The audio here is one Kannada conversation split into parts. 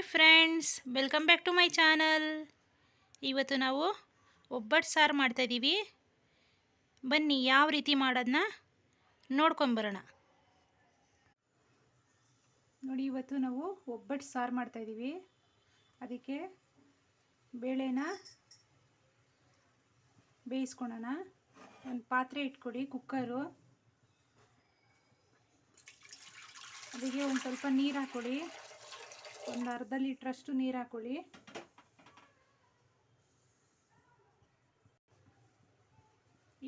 Hi friends, welcome back to my channel. ಇವತ್ತು ನಾವು ಒಬ್ಬಟ್ಟು ಸಾರು ಮಾಡ್ತಾಯಿದ್ದೀವಿ ಬನ್ನಿ, ಯಾವ ರೀತಿ ಮಾಡೋದನ್ನ ನೋಡ್ಕೊಂಬರೋಣ. ನೋಡಿ, ಇವತ್ತು ನಾವು ಒಬ್ಬಟ್ಟು ಸಾರು ಮಾಡ್ತಾಯಿದ್ದೀವಿ ಅದಕ್ಕೆ ಬೇಳೆನ ಬೇಯಿಸ್ಕೊಳೋಣ ಒಂದು ಪಾತ್ರೆ ಇಟ್ಕೊಡಿ, ಕುಕ್ಕರು. ಅದಕ್ಕೆ ಒಂದು ಸ್ವಲ್ಪ ನೀರು ಹಾಕ್ಕೊಳ್ಳಿ ಒಂದು ಅರ್ಧ ಲೀಟ್ರಷ್ಟು ನೀರು ಹಾಕೊಳ್ಳಿ.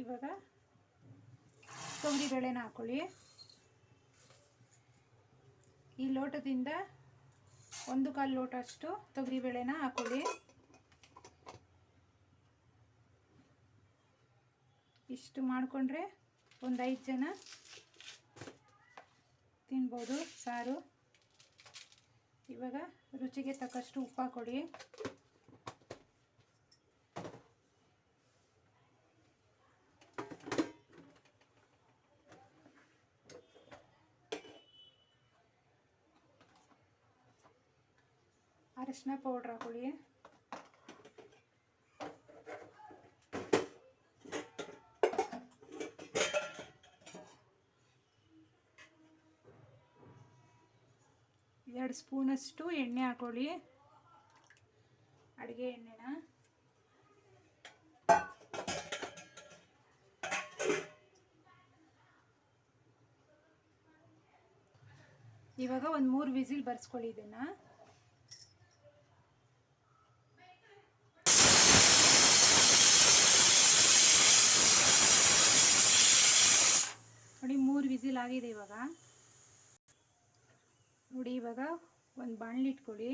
ಇವಾಗ ತೊಗರಿ ಬೇಳೆನ ಹಾಕೊಳ್ಳಿ. ಈ ಲೋಟದಿಂದ ಒಂದು ಕಾಲು ಲೋಟ ಅಷ್ಟು ತೊಗರಿ ಬೇಳೆನ ಹಾಕ್ಕೊಳ್ಳಿ ಇಷ್ಟು ಮಾಡಿಕೊಂಡ್ರೆ ಒಂದು ಐದು ಜನ ತಿನ್ಬೋದು ಸಾರು. ಇವಾಗ ರುಚಿಗೆ ತಕ್ಕಷ್ಟು ಉಪ್ಪು ಹಾಕ್ಕೊಡಿ ಅರಶಿನ ಪೌಡ್ರ್ ಹಾಕೊಳ್ಳಿ ಎರಡು ಸ್ಪೂನಷ್ಟು ಎಣ್ಣೆ ಹಾಕೊಳ್ಳಿ. ಅಡುಗೆ ಎಣ್ಣೆನ. ಇವಾಗ ಒಂದು ಮೂರು ವಿಸಿಲ್ ಬರ್ಸ್ಕೊಳ್ಳಿ ಇದನ್ನು. ನೋಡಿ ಮೂರು ವಿಸಿಲ್ ಆಗಿದೆ ಇವಾಗ. ನೋಡಿ, ಇವಾಗ ಒಂದು ಬಾಣಲಿ ಇಟ್ಕೊಳ್ಳಿ.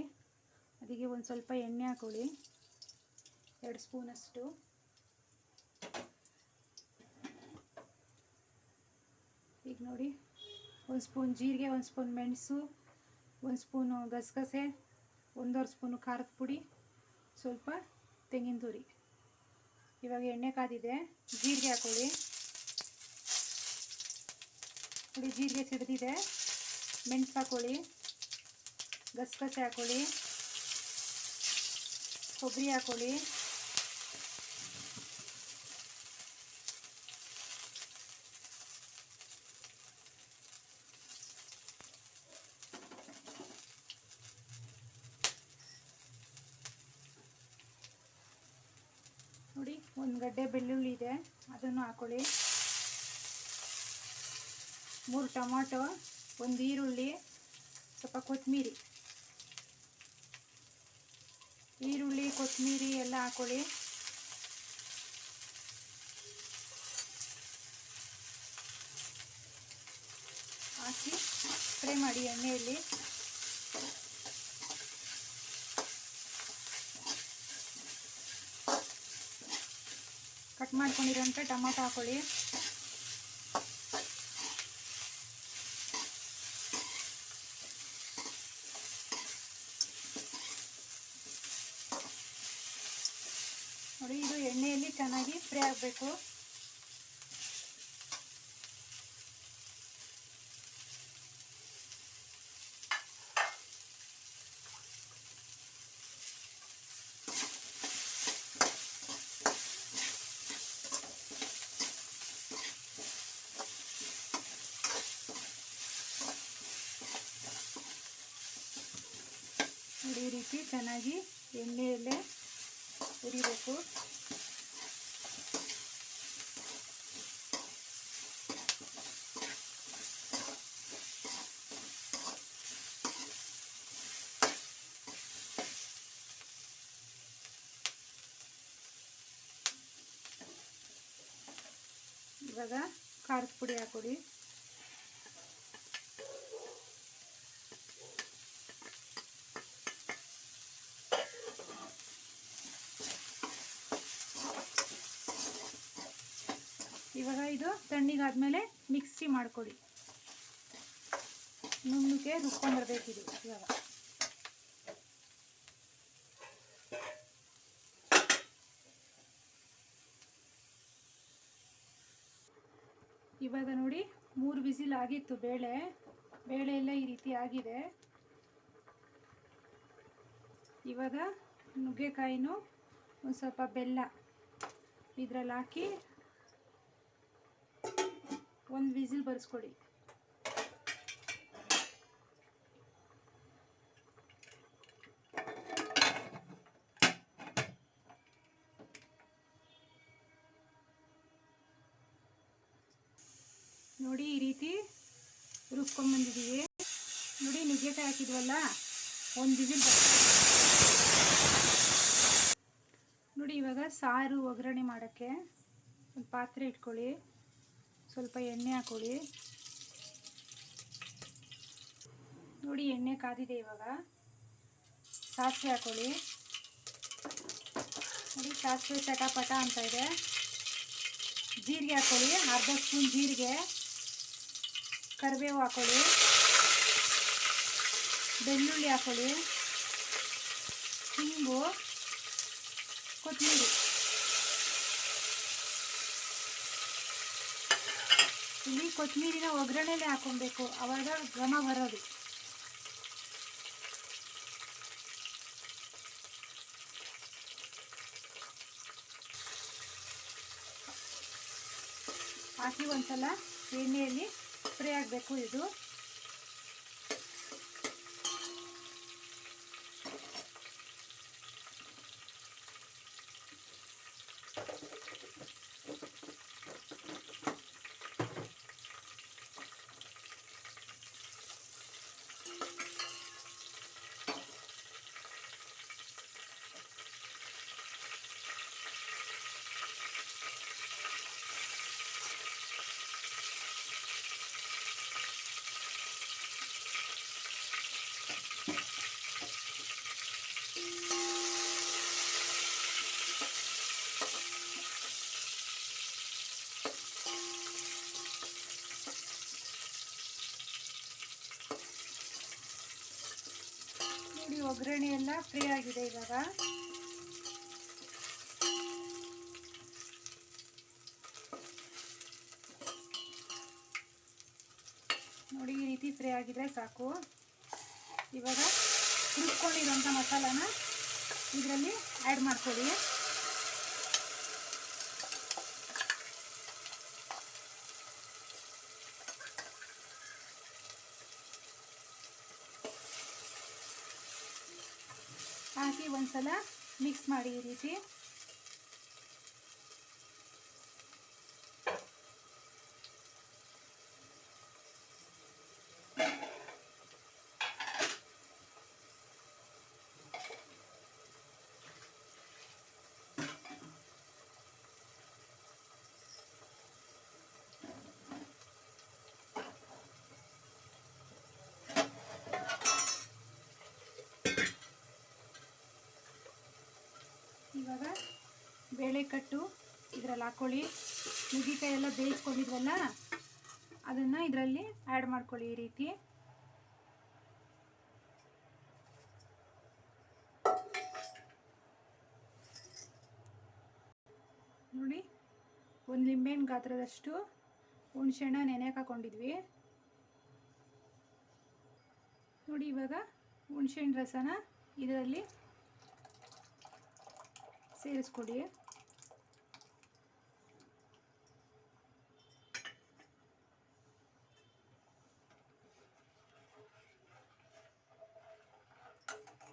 ಅದಕ್ಕೆ ಒಂದು ಸ್ವಲ್ಪ ಎಣ್ಣೆ ಹಾಕೊಳ್ಳಿ. ಎರಡು ಸ್ಪೂನಷ್ಟು ಈಗ ನೋಡಿ, ಒಂದು ಸ್ಪೂನ್ ಜೀರಿಗೆ, ಒಂದು ಸ್ಪೂನ್ ಮೆಣಸು, ಒಂದು ಸ್ಪೂನು ಗಸಗಸೆ, ಒಂದೂವರೆ ಸ್ಪೂನು ಖಾರದ ಪುಡಿ, ಸ್ವಲ್ಪ ತೆಂಗಿನ ತುರಿ. ಇವಾಗ ಎಣ್ಣೆ ಕಾದಿದೆ. ಜೀರಿಗೆ ಹಾಕೊಳ್ಳಿ. ನೋಡಿ, ಜೀರಿಗೆ ಸಿಡಿದಿದೆ. ಮೆಣಸು ಹಾಕೊಳ್ಳಿ, ಗಸಗಸೆ ಹಾಕೊಳ್ಳಿ, ಕೊಬ್ಬರಿ ಹಾಕೊಳ್ಳಿ. ನೋಡಿ, ಒಂದು ಗಡ್ಡೆ ಬೆಳ್ಳುಳ್ಳಿ ಇದೆ, ಅದನ್ನು ಹಾಕೊಳ್ಳಿ. ಮೂರು ಟೊಮಾಟೊ ಒಂದು ಈರುಳ್ಳಿ, ಸ್ವಲ್ಪ ಕೊತ್ತಂಬರಿ. ಈರುಳ್ಳಿ, ಕೊತ್ತಂಬರಿ ಎಲ್ಲ ಹಾಕೊಳ್ಳಿ. ಹಾಕಿ ಫ್ರೈ ಮಾಡಿ ಎಣ್ಣೆಯಲ್ಲಿ. ಕಟ್ ಮಾಡ್ಕೊಂಡಿರೋಂಥ ಟೊಮಾಟೊ ಹಾಕೊಳ್ಳಿ. ನೋಡಿ ಇದು ಎಣ್ಣೆಯಲ್ಲಿ ಚೆನ್ನಾಗಿ ಫ್ರೈ ಆಗಬೇಕು. ನೋಡಿ ಈ ರೀತಿ ಚೆನ್ನಾಗಿ ಎಣ್ಣೆಯಲ್ಲೇ ಹುರಿಬೇಕು ಇವಾಗ ಖಾರದ ಪುಡಿ ಹಾಕೊಡಿ ಇವಾಗ ಇದು ತಣ್ಣಗಾದ್ಮೇಲೆ ಮಿಕ್ಸಿ ಮಾಡ್ಕೊಡಿ ನುಣ್ಣಗೆ ರುಬ್ಕೊಂಡ್ಬರ್ಬೇಕಿದೆ ಇವಾಗ. ಇವಾಗ ನೋಡಿ ಮೂರು ವಿಸಿಲ್ ಆಗಿತ್ತು ಬೇಳೆ. ಬೇಳೆ ಎಲ್ಲ ಈ ರೀತಿ ಆಗಿದೆ. ಇವಾಗ ನುಗ್ಗೆಕಾಯಿನೂ ಒಂದು ಸ್ವಲ್ಪ ಬೆಲ್ಲ ಇದರಲ್ಲಿ ಹಾಕಿ ಒಂದು ವಿಸಿಲ್ ಬರೆಸ್ಕೊಡಿ. ನೋಡಿ ಈ ರೀತಿ ರುಬ್ಕೊಂಡ್ಬಂದಿದ್ದೀವಿ ನೋಡಿ ನುಗ್ಗೆಕಾಯಿ ಹಾಕಿದ್ವಲ್ಲ, ಒಂದು ವಿಸಿಲ್ ನೋಡಿ ಇವಾಗ ಸಾರು ಒಗ್ಗರಣೆ ಮಾಡೋಕ್ಕೆ ಒಂದು ಪಾತ್ರೆ ಇಟ್ಕೊಳ್ಳಿ. ಸ್ವಲ್ಪ ಎಣ್ಣೆ ಹಾಕೊಳ್ಳಿ ನೋಡಿ ಎಣ್ಣೆ ಕಾದಿದೆ ಇವಾಗ. ಸಾಸಿವೆ ಹಾಕೊಳ್ಳಿ ನೋಡಿ ಸಾಸಿವೆ ಚಟಾಪಟ ಅಂತ ಇದೆ. ಜೀರಿಗೆ ಹಾಕೊಳ್ಳಿ ಅರ್ಧ ಸ್ಪೂನ್ ಜೀರಿಗೆ. ಕರಿಬೇವು ಹಾಕೊಳ್ಳಿ ಬೆಳ್ಳುಳ್ಳಿ ಹಾಕೊಳ್ಳಿ ಹಿಂಗು ಕೊತ್ತಂಬರಿ ಇಲ್ಲಿ ಕೊತ್ತಂಬರಿನ ಒಗ್ಗರಣೆಲೆ ಹಾಕೊಬೇಕು. ಅವಾಗ ಘಮ ಬರೋದು. ಹಾಕಿ ಒಂದ್ಸಲ ಎಣ್ಣೆಯಲ್ಲಿ ಫ್ರೈ ಆಗಬೇಕು ಇದು ನೋಡಿ ಒಗ್ಗರಣೆ ಎಲ್ಲ ಫ್ರೀ ಆಗಿದೆ ಇವಾಗ. ನೋಡಿ, ಈ ರೀತಿ ಫ್ರೈ ಆಗಿದ್ರೆ ಸಾಕು. ಇವಾಗ ಹುರ್ಕೊಂಡಿರೋಂಥ ಮಸಾಲಾನ ಇದರಲ್ಲಿ ಆ್ಯಡ್ ಮಾಡ್ಕೊಳ್ಳಿ. ಹಾಕಿ ಒಂದ್ಸಲ ಮಿಕ್ಸ್ ಮಾಡಿ ಈ ರೀತಿ. ಇವಾಗ ಬೇಳೆಕಟ್ಟು ಇದರಲ್ಲಿ ಹಾಕ್ಕೊಳ್ಳಿ ನುಗ್ಗಿಕಾಯಿ ಎಲ್ಲ ಬೇಯಿಸ್ಕೊಂಡಿದ್ವಲ್ಲ, ಅದನ್ನು ಇದರಲ್ಲಿ ಆ್ಯಡ್ ಮಾಡ್ಕೊಳ್ಳಿ ಈ ರೀತಿ. ನೋಡಿ, ಒಂದು ಲಿಂಬೆಹಣ್ಣು ಗಾತ್ರದಷ್ಟು ಹುಣಸೆಹಣ್ಣ ನೆನೆಯಕ್ಕೆ ಹಾಕೊಂಡಿದ್ವಿ. ನೋಡಿ, ಇವಾಗ ಹುಣಸೆಹಣ್ಣು ರಸನ ಇದರಲ್ಲಿ ಸೇರಿಸ್ಕೊಡಿ.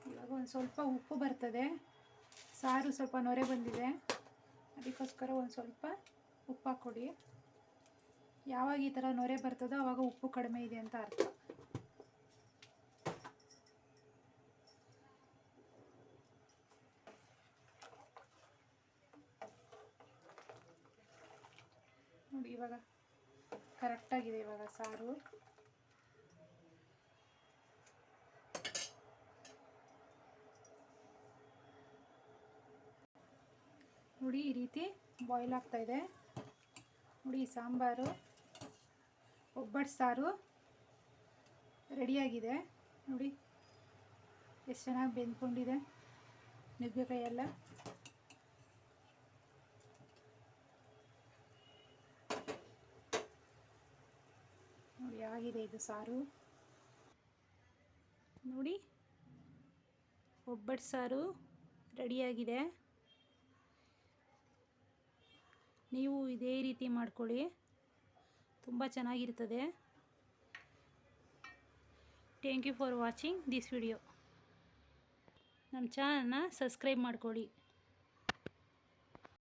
ಇವಾಗ ಒಂದು ಸ್ವಲ್ಪ ಉಪ್ಪು ಬರ್ತದೆ. ಸಾರು ಸ್ವಲ್ಪ ನೊರೆ ಬಂದಿದೆ. ಅದಕ್ಕೋಸ್ಕರ ಒಂದು ಸ್ವಲ್ಪ ಉಪ್ಪು ಹಾಕ್ಕೊಡಿ ಯಾವಾಗ ಈ ಥರ ನೊರೆ ಬರ್ತದೋ ಆವಾಗ ಉಪ್ಪು ಕಡಿಮೆ ಇದೆ ಅಂತ ಅರ್ಥ. ನೋಡಿ ಇವಾಗ ಕರೆಕ್ಟಾಗಿದೆ ಇವಾಗ ಸಾರು. ನೋಡಿ ಈ ರೀತಿ ಬಾಯ್ಲ್ ಆಗ್ತಾ ಇದೆ. ನೋಡಿ ಸಾಂಬಾರು, ಒಬ್ಬಟ್ಟು ಸಾರು ರೆಡಿಯಾಗಿದೆ ನೋಡಿ, ಎಷ್ಟು ಚೆನ್ನಾಗಿ ಬೆಂದ್ಕೊಂಡಿದೆ. ನುಗ್ಗೆಕಾಯಿ ಎಲ್ಲ. ಆಗಿದೆ ಇದು ಸಾರು. ನೋಡಿ ಒಬ್ಬಟ್ಟು ಸಾರು ರೆಡಿಯಾಗಿದೆ. ನೀವು ಇದೇ ರೀತಿ ಮಾಡ್ಕೊಳ್ಳಿ. ತುಂಬ ಚೆನ್ನಾಗಿರ್ತದೆ. Thank you for watching this video ನಮ್ಮ ಚಾನಲ್ನ ಸಬ್ಸ್ಕ್ರೈಬ್ ಮಾಡ್ಕೊಳ್ಳಿ.